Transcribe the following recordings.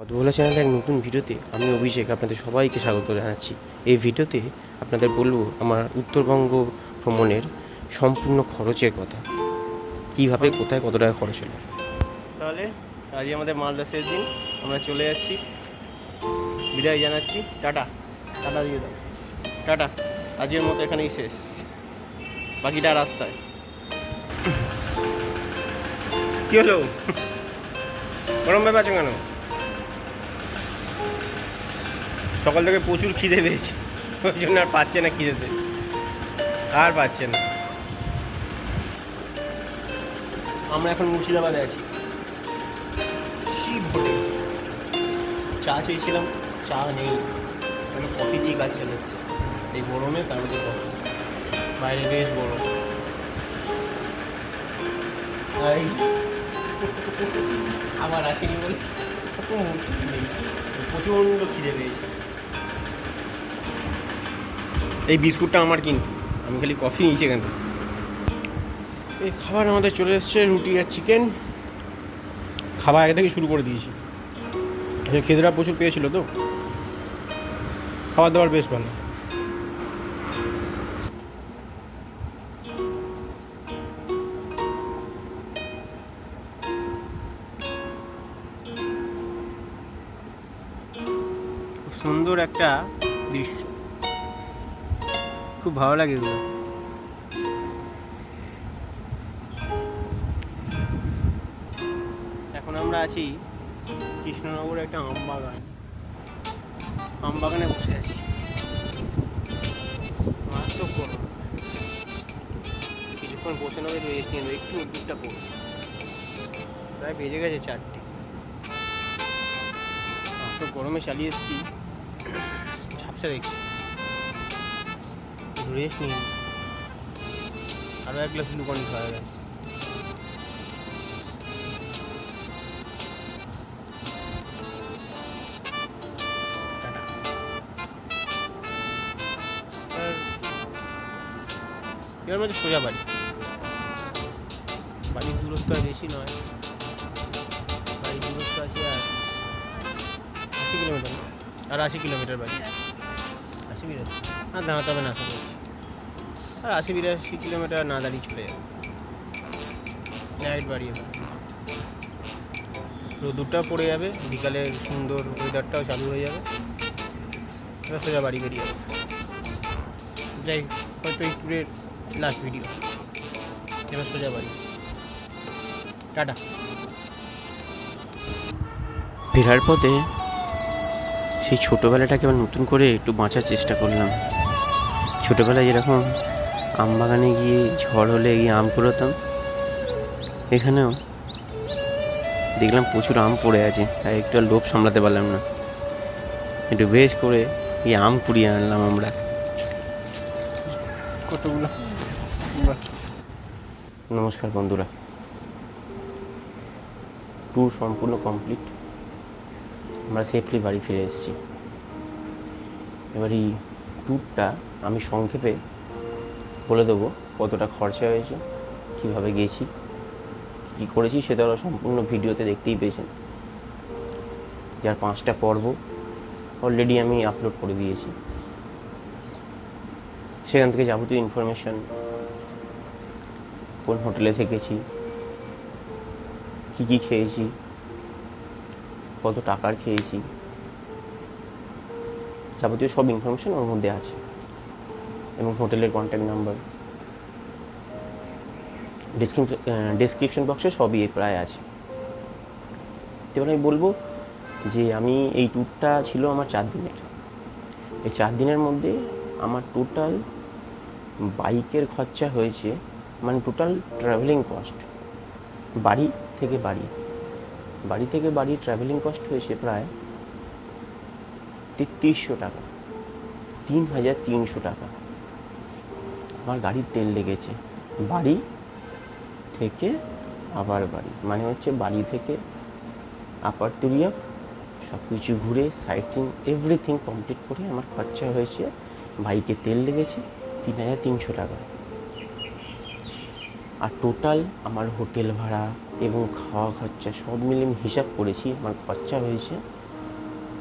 পদভোলা চ্যানেলে এক নতুন ভিডিওতে আমি অভিষেক আপনাদের সবাইকে স্বাগত জানাচ্ছি। এই ভিডিওতে আপনাদের বলব আমার উত্তরবঙ্গ ভ্রমণের সম্পূর্ণ খরচের কথা। কীভাবে কোথায় কত টাকা খরচ হলো? তাহলে আজই আমাদের মালদা শেষ দিন আমরা চলে যাচ্ছি। বিদায় জানাচ্ছি। টাটা। টাটা দিয়ে দাও। টাটা। আজকের মতো এখানেই শেষ। বাকিটা রাস্তায়। কী হলো? গরম ব্যাপার আছে কেন? সকাল থেকে প্রচুর খিদে পেয়েছে। ওই জন্য আর পাচ্ছে না খিদেতে। আর পাচ্ছে না। আমরা এখন মুর্শিদাবাদে আছি। শিব চা চেয়েছিলাম, চা নেই। মানে কফি দিয়ে কাজ চালাচ্ছে এই গরমে তার মধ্যে কফি। বাইরে বেশ গরম। খাবার আসেনি বলে প্রচণ্ড খিদে পেয়েছে। এই বিস্কুটটা আমার কিন্তু। আমি খালি কফি নিয়েছি এখান থেকে। এই খাবার আমাদের চলে এসছে রুটি আর চিকেন খাবার আগে থেকে শুরু করে দিয়েছি। খেদেরা প্রচুর পেয়েছিল তো। খাবার দাবার বেশ ভালো। সুন্দর একটা দৃশ্য। খুব ভালো লাগে এগুলো। এখন আমরা আছি কৃষ্ণনগরে একটা আম বাগান আম বাগানে বসে আছি। মারাত্মক গরম। কিছুক্ষণ বসে নেবে রেস্ট নিয়ে একটু উদ্যোগটা করব প্রায় বেজে গেছে চারটে। তো গরমে চালিয়ে এসেছি। ঝাপসা দেখছি। একটু রেস্ট নিন আরও এক গ্লাস গ্লুকন খাওয়া। আর এবার মধ্যে সোজা বাড়ি। বাড়ির দূরত্ব আর বেশি নয়। বাড়ির দূরত্ব আছে আর আশি কিলোমিটার আর আশি কিলোমিটার বাড়ি। আশি বিরাশি আর দাঁড়াতে হবে না আশা করছি আর আশি বিরাশি কিলোমিটার না দাঁড়িয়ে চলে যাবে। নাইট বাড়িয়ে দেবে। রোদুরটা পড়ে যাবে, বিকালে সুন্দর ওয়েদারটাও চালু হয়ে যাবে। এবার সোজা বাড়ি বেরিয়ে যাবে। যাই হয়তো এই ট্যুরের লাস্ট ভিডিও এবার সোজা বাড়ি। টাটা। ফেরার পথে সেই ছোটোবেলাটাকে আবার নতুন করে একটু বাঁচার চেষ্টা করলাম। ছোটোবেলায় যেরকম আম বাগানে গিয়ে ঝড় হলে গিয়ে আম কুড়োতাম। এখানেও দেখলাম প্রচুর আম পড়ে আছে তাই একটু আর লোভ সামলাতে পারলাম না। একটু বেশ করে এই আম কুড়িয়ে আনলাম আমরা। কতগুলো? নমস্কার বন্ধুরা। ট্যুর সম্পূর্ণ কমপ্লিট। আমরা সেফলি বাড়ি ফিরে এসেছি। এবার এই ট্যুরটা আমি সংক্ষেপে বলে দেবো কতটা খরচা হয়েছে, কীভাবে গেছি, কী করেছি সেটা ওরা সম্পূর্ণ ভিডিওতে দেখতেই পেয়েছেন। যার পাঁচটা পর্ব অলরেডি আমি আপলোড করে দিয়েছি। সেখান থেকে যাবতীয় ইনফরমেশন কোন হোটেলে থেকেছি, কী কী খেয়েছি, কত টাকার খেয়েছি, যাবতীয় সব ইনফরমেশন ওর মধ্যে আছে। এবং হোটেলের কন্ট্যাক্ট নাম্বার ডেসক্রিপশন বক্সে সবই প্রায় আছে। তো এবার আমি বলব যে আমি এই ট্যুরটা ছিল আমার চার দিনের। এই চার দিনের মধ্যে আমার টোটাল বাইকের খরচা হয়েছে মানে টোটাল ট্রাভেলিং কস্ট বাড়ি থেকে বাড়ি। বাড়ি থেকে বাড়ি ট্রাভেলিং কস্ট হয়েছে প্রায় তেত্রিশশো টাকা, তিন হাজার তিনশো টাকা। আমার গাড়ির তেল লেগেছে। বাড়ি থেকে আবার বাড়ি। মানে হচ্ছে বাড়ি থেকে আপার তুরিয়াক সব কিছু ঘুরে সাইটিং এভরিথিং কমপ্লিট করে আমার খরচা হয়েছে। বাইকে তেল লেগেছে তিন হাজার তিনশো টাকা। আর টোটাল আমার হোটেল ভাড়া এবং খাওয়া খরচা সব মিলে আমি হিসাব করেছি, আমার খরচা হয়েছে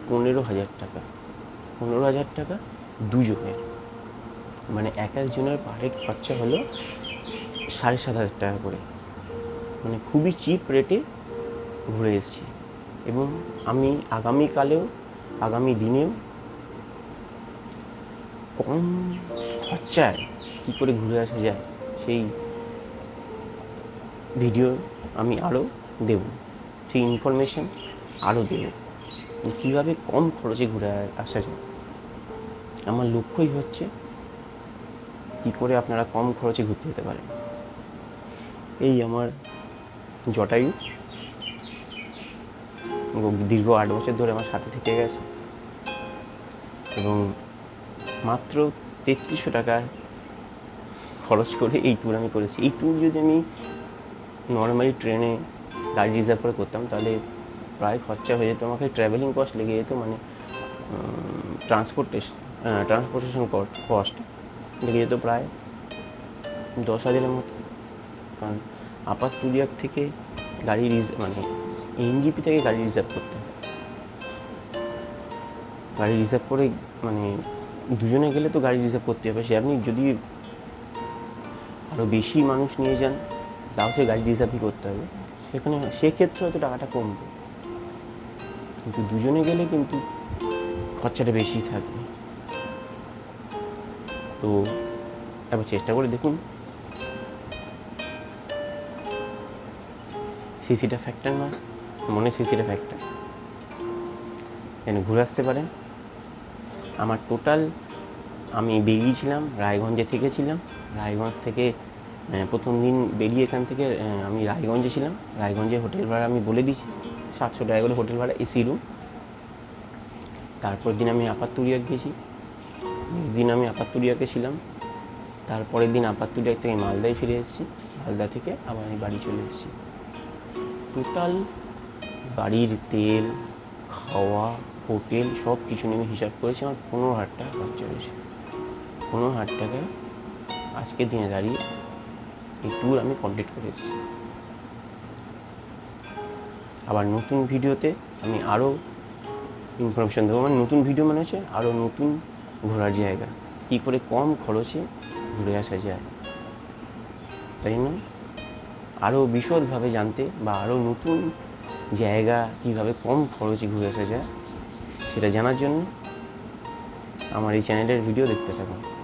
পনেরো হাজার টাকা। পনেরো হাজার টাকা দুজনের। মানে এক একজনের পার হেড খরচা হলো সাড়ে সাত হাজার টাকা করে। মানে খুবই চিপ রেটে ঘুরে এসেছি। এবং আমি আগামীকালেও, আগামী দিনেও কম খরচায় কী করে ঘুরে আসা যায় সেই ভিডিও আমি আরও দেব। সেই ইনফরমেশন আরও দেব কীভাবে কম খরচে ঘুরে আসা যায়। আমার লক্ষ্যই হচ্ছে কী করে আপনারা কম খরচে ঘুরতে যেতে পারেন? এই আমার জটায়ু দীর্ঘ আট বছর ধরে আমার সাথে থেকে গেছে। এবং মাত্র তেত্রিশশো টাকার খরচ করে এই ট্যুর আমি করেছি। এই ট্যুর যদি আমি নর্মালি ট্রেনে গাড়ি রিজার্ভ করে করতাম, তাহলে প্রায় খরচা হয়ে যেত। আমাকে ট্রাভেলিং কস্ট লেগে যেত মানে ট্রান্সপোর্টেশন ট্রান্সপোর্টেশন কস্ট লেগে যেত প্রায় দশ হাজারের মতো। কারণ আপার টুরিয়ার থেকে গাড়ি রিজার্ভ মানে এনজিপি থেকে গাড়ি রিজার্ভ করতে গাড়ি রিজার্ভ করে মানে দুজনে গেলে তো গাড়ি রিজার্ভ করতে হবে। সে আপনি যদি আরও বেশি মানুষ নিয়ে যান, তাও সে গাড়ি রিজার্ভই করতে হবে। সেখানে সেক্ষেত্রে হয়তো টাকাটা কমবে। কিন্তু দুজনে গেলে কিন্তু খরচাটা বেশি থাকবে। তো একবার চেষ্টা করে দেখুন। সিসিটা ফ্যাক্টর নয়, মনে সিসিটা ফ্যাক্টর যেন ঘুরে আসতে পারেন। আমার টোটাল আমি বেরিয়েছিলাম, রায়গঞ্জে থেকেছিলাম। রায়গঞ্জ থেকে প্রথম দিন বেরিয়ে এখান থেকে আমি রায়গঞ্জে ছিলাম। রায়গঞ্জে হোটেল ভাড়া আমি বলে দিয়েছি, সাতশো টাকা করে হোটেল ভাড়া এসি রুম তারপর দিন আমি আপাতুরিয়া গিয়েছি। নেক্সট দিন আমি আপাতুরিয়াকে ছিলাম, তারপরের দিন আপাতুরিয়া থেকে মালদায় ফিরে এসেছি। মালদা থেকে আবার আমি বাড়ি চলে এসেছি। টোটাল বাড়ির তেল, খাওয়া, হোটেল সব কিছু নিয়ে হিসাব করেছি, আমার পনেরো হাজার টাকা খরচা হয়েছে। পনেরো হাজার টাকায় আজকের দিনে দাঁড়িয়ে এই ট্যুর আমি কমপ্লিট করে এসেছি। আবার নতুন ভিডিওতে আমি আরও ইনফরমেশন দেবো। মানে নতুন ভিডিও মানে হচ্ছে আরও নতুন ঘোরার জায়গা। কী করে কম খরচে ঘুরে আসা যায়। তাই না? আরও বিশদভাবে জানতে বা আরও নতুন জায়গা কীভাবে কম খরচে ঘুরে আসা যায়, সেটা জানার জন্য আমার এই চ্যানেলের ভিডিও দেখতে থাকুন।